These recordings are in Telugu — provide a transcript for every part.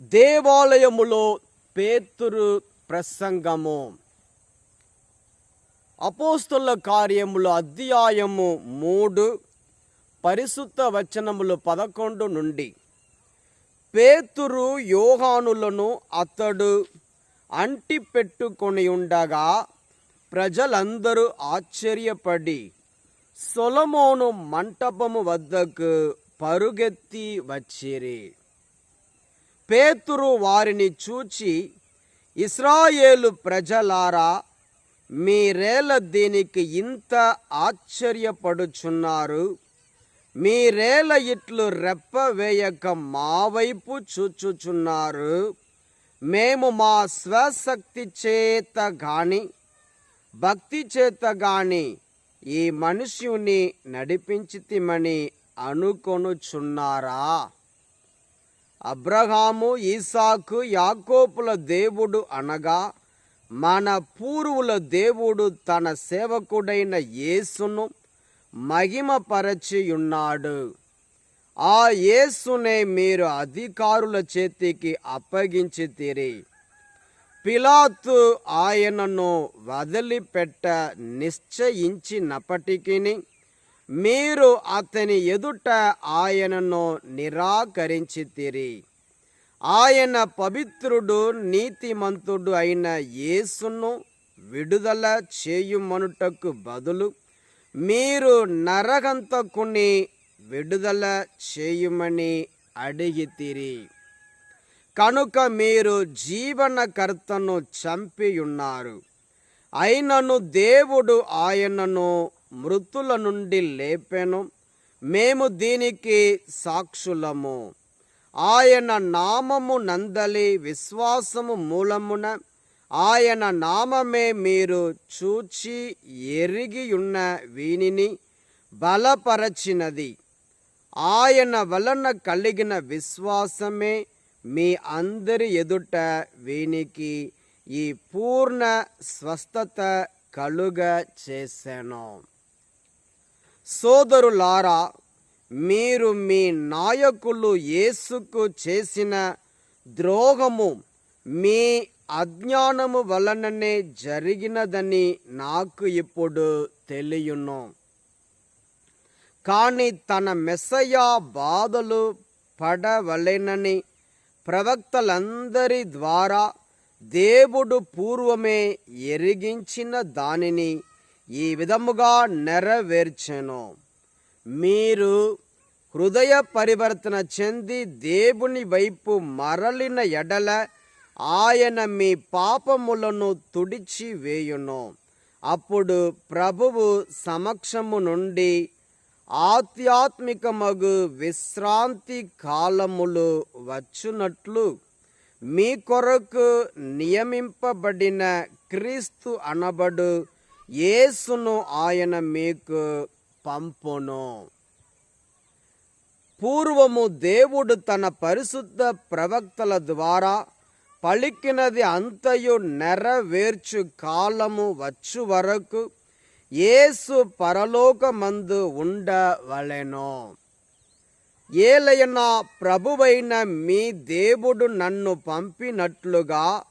దేవాలయములో పేతురు ప్రసంగము. అపోస్తుల కార్యములు అధ్యాయము మూడు పరిశుద్ధ వచనములు పదకొండు నుండి. పేతురు యోహానులను అతడు అంటి పెట్టుకొని ఉండగా ప్రజలందరూ ఆశ్చర్యపడి సొలమోను మంటపము వద్దకు పరుగెత్తి వచ్చిరి. పేతురు వారిని చూచి ఇస్రాయేలు ప్రజలారా మీరేల దీనికి ఇంత ఆశ్చర్యపడుచున్నారు. మీరేల ఇట్లు రెప్ప వేయక మా వైపు చూచుచున్నారు. మేము మా స్వశక్తి చేత గాని భక్తి చేత గాని ఈ మనుష్యుని నడిపించితిమని అనుకొనుచున్నారా? అబ్రహాము ఈసాకు యాకోపుల దేవుడు అనగా మన పూర్వుల దేవుడు తన సేవకుడైన యేసును మహిమపరచియున్నాడు. ఆ యేసునే మీరు అధికారుల చేతికి అప్పగించితిరి పిలాతు ఆయనను వదిలిపెట్ట నిశ్చయించినప్పటికీ మీరు అతని ఎదుట ఆయనను నిరాకరించితిరి. ఆయన పవిత్రుడు నీతిమంతుడు అయిన యేసును విడుదల చేయుమనుటకు బదులు మీరు నరకంతకుని విడుదల చేయుమని అడిగితిరి. కనుక మీరు జీవనకర్తను చంపియున్నారు. అయినను దేవుడు ఆయనను మృతుల నుండి లేపెను. మేము దీనికి సాక్షులము. ఆయన నామము నందలి విశ్వాసము మూలమున ఆయన నామమే మీరు చూచి ఎరిగియున్న వీనిని బలపరచినది. ఆయన వలన కలిగిన విశ్వాసమే మీ అందరి ఎదుట వీనికి ఈ పూర్ణ స్వస్థత కలుగ చేశాను సోదరులారా మీరు మీ నాయకులు యేసుకు చేసిన ద్రోహము మీ అజ్ఞానము వలననే జరిగినదని నాకు ఇప్పుడు తెలియను. కానీ తన మెస్సయ బాధలు పడవలెనని ప్రవక్తలందరి ద్వారా దేవుడు పూర్వమే ఎరిగించిన దానిని ఈ విధముగా నెరవేర్చెను. మీరు హృదయ పరివర్తన చెంది దేవుని వైపు మరలిన ఎడల ఆయన మీ పాపములను తుడిచి వేయును. అప్పుడు ప్రభువు సమక్షము నుండి ఆధ్యాత్మికమగు విశ్రాంతి కాలములు వచ్చునట్లు మీ కొరకు నియమింపబడిన క్రీస్తు అనబడు యేసును ఆయన మీకు పంపును. పూర్వము దేవుడు తన పరిశుద్ధ ప్రవక్తల ద్వారా పలికినది అంతయు నెరవేర్చు కాలము వచ్చు వరకు యేసు పరలోకమందు ఉండవలెను. ఏలయన ప్రభువైన మీ దేవుడు నన్ను పంపినట్లుగా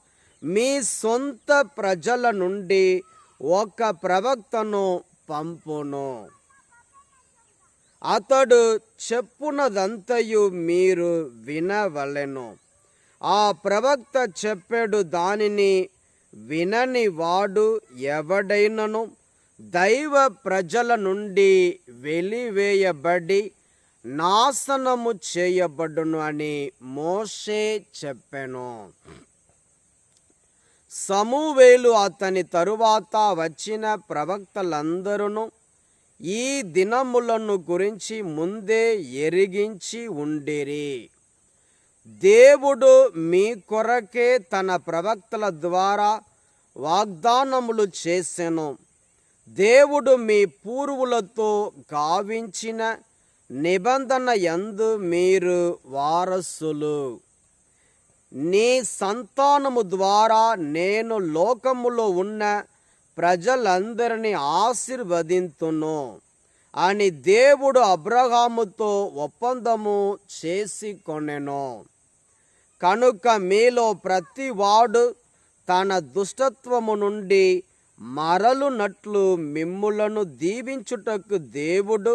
మీ సొంత ప్రజల నుండి ఒక ప్రవక్తను పంపును. అతడు చెప్పునదంతయు మీరు వినవలెను. ఆ ప్రవక్త చెప్పాడు దానిని వినని వాడు ఎవడైనను? దైవ ప్రజల నుండి వెలివేయబడి నాశనము చేయబడును అని మోషే చెప్పెను. సమూవేలు అతని తరువాత వచ్చిన ప్రవక్తలందరూ ఈ దినములను గురించి ముందే ఎరిగించి ఉండిరి. దేవుడు మీ కొరకే తన ప్రవక్తల ద్వారా వాగ్దానములు చేసెను. దేవుడు మీ పూర్వులతో గావించిన నిబంధన ఎందు మీరు వారసులు. నీ సంతానము ద్వారా నేను లోకములో ఉన్న ప్రజలందరినీ ఆశీర్వదింతును అని దేవుడు అబ్రహాముతో ఒప్పందము చేసి కొనెను. కనుక మీలో ప్రతివాడు తన దుష్టత్వము నుండి మరలునట్లు మిమ్ములను దీవించుటకు దేవుడు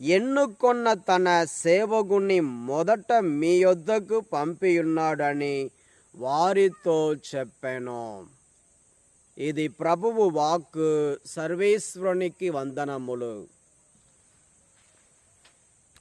ఎన్నుకొన్న తన సేవకుని మొదట మీ యొద్దకు పంపియున్నాడని వారితో చెప్పాను. ఇది ప్రభువు వాక్ సర్వేశ్వరునికి వందనములు.